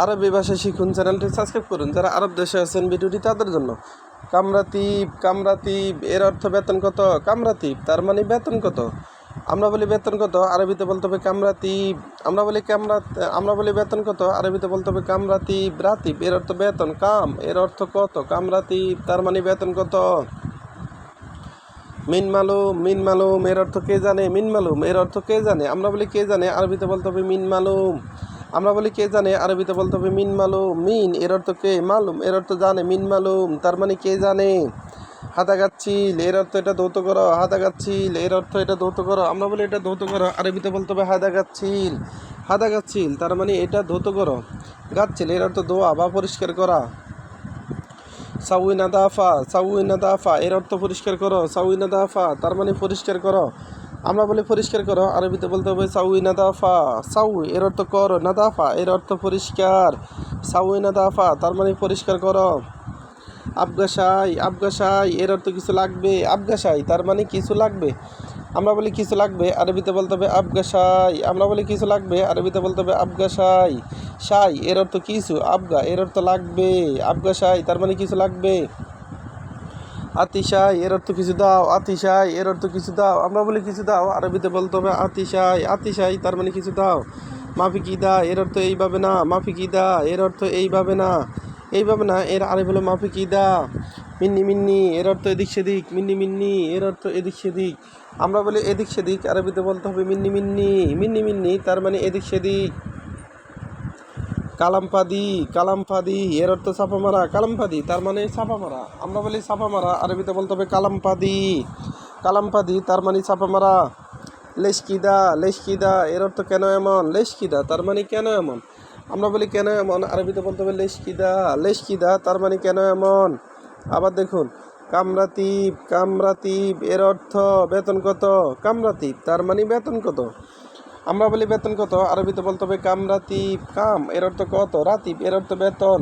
আরবি ভাষা শিখুন চ্যানেলটি সাবস্ক্রাইব করুন। যারা আরব দেশে আছেন ভিডিওটি তাদের জন্য। কামরাতিব কামরাতিব এর অর্থ বেতন কত? কামরাতিব তার মানে বেতন কত? আমরা বলি বেতন কত? আরবিতে বলতে হবে কামরাতিব আমরা বলি কামরা, আমরা বলি বেতন কত? আরবিতে বলতে হবে কামরাতিব রাতিব এর অর্থ বেতন, কাম, এর অর্থ কত? কামরাতিব তার মানে বেতন কত? মিন মালুম মিন মালুম, এর অর্থ কে জানে? মিন মালুম, এর অর্থ কে জানে? আমরা বলি কে জানে? আরবিতে বলতে হবে মিন মালুম। আমরা বলি কে জানে? আরবিতে বলতে হবে মিন মালুম। মিন, এর অর্থ কে? মালুম, এর অর্থ জানে। মিন মালুম, তার মানে কে জানে? হাতা গাচ্ছিল এর অর্থ এটা ধৌত করো। হাতা গাচ্ছিল এর অর্থ এটা ধৌত করো। আমরা বলি এটা ধৌত করো। আরবিতে বলতে হবে হাদা গাচ্ছিল হাদা গাচ্ছিল তার মানে এটা ধৌত করো। গাচ্ছিল এর অর্থ দোয়া বা পরিষ্কার করা। সাউইনা দাফা সাউইনা দাফা এর অর্থ পরিষ্কার করো। সাউইনা দাফা তার মানে পরিষ্কার করো। আমরা বলি পরিষ্কার করো, আরবিতে বলতে হবে সাউইনা দাফা সাউ এর অর্থ করো, নাদাফা, এর অর্থ পরিষ্কার। সাউইনা দাফা তার মানে পরিষ্কার করো। আবগাসাই আবগাসাই এর অর্থ কিছু লাগবে। আবগাসাই তার মানে কিছু লাগবে। আমরা বলি কিছু লাগবে, আরবিতে বলতে হবে আবগাসাই আমরা বলি কিছু লাগবে, আরবিতে বলতে হবে আবগাসাই সাই, এর অর্থ কিছু। আবগা, এর অর্থ লাগবে। আবগাসাই তার মানে কিছু লাগবে। আতিশাই এর অর্থ কিছু দাও আতিশাই এর অর্থ কিছু দাও। আমরা বলি কিছু দাও, আরবিতে বলতে হবে আতিশাই আতিশাই, তার মানে কিছু দাও। মাফি কি দা এর অর্থ এইভাবে না, মাফি কি দা এর অর্থ এইভাবে না এইভাবে না, এর আরে বলে মাফি কি দা। মিন্নি মিন্নি এর অর্থ এদিক সেদিক, মিন্নি মিন্নি এর অর্থ এদিক সেদিক। আমরা বলি এদিক সেদিক, আরবিতে বলতে হবে মিন্নি মিন্নি মিন্নি মিন্নি, তার মানে এদিক সেদিক। কালামপাদি কালামপাদি এর অর্থ ছাপা মারা কালামপাদি তার মানে ছাপা মারা আমরা বলি ছাপা মারা আরবিতে বলতে হবে কালামপাদি কালামপাদি তার মানে ছাপা মারা লেশকিদা লেশকিদা, এর অর্থ কেন এমন? লেশকিদা, তার মানে কেন এমন? আমরা বলি কেন এমন, আরবিতে বলতে হবে লেশকিদা। লেশকিদা, তার মানে কেন এমন? আবার দেখুন, কামরাতিব কামরাতিব, এর অর্থ বেতন কত? কামরাতিব, তার মানে বেতন কত? আমরা বলি বেতন কত? আরবিতে বলতে হবে কাম রাতিব কাম। এর অর্থ কত? রাতিব, এর অর্থ বেতন।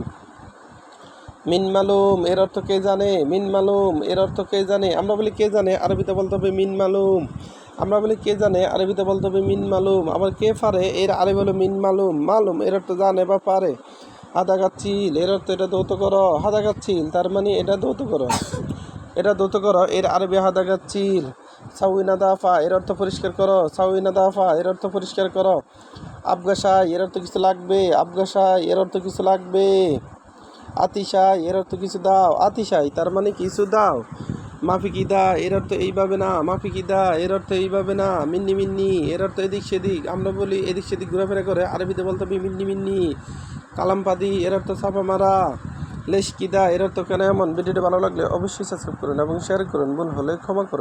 মিন মালুম, এর অর্থ কে জানে? মিন মালুম, এর অর্থ কে জানে? আমরা বলি কে জানে? আরবিতে বলতে হবে মিন মালুম। আমরা বলি কে জানে? আরবিতে বলতে হবে মিন মালুম। আবার কে পারে? এর আরবি হলো মিন মালুম। মালুম, এর অর্থ জানে বা পারে। হাদা গাচ্ছিল এর অর্থ এটা দৌত করো। হাদা গাচ্ছিল তার মানে এটা দৌত করো। এটা দৌত করো, এর আরবি হাদা গাচ্ছিল সাউইনা দাফা এর অর্থ পরিষ্কার করো সাউইনা দাফা এর অর্থ পরিষ্কার করো আবগাসাই এর অর্থ কিছু লাগবে আবগাসাই এর অর্থ কিছু লাগবে আতিশাই এর অর্থ কিছু দাও আতিশাই তার মানে কিছু দাও মাফিকি দা এর অর্থ এইভাবে না মাফিকি দা এর অর্থ এইভাবে না মিন্নি মিন্নি এর অর্থ এদিক সেদিক আমরা বলি এদিক সেদিক ঘোরাফেরা করে আরবিতে বলতে হবে মিন্নি মিন্নি কালামপাদি এর অর্থ ছাপা মারা লেশকিদা এর অর্থ কেন এমন ভিডিওটি ভালো লাগলে অবশ্যই সাবস্ক্রাইব করুন এবং শেয়ার করুন ভুল হলে ক্ষমা করুন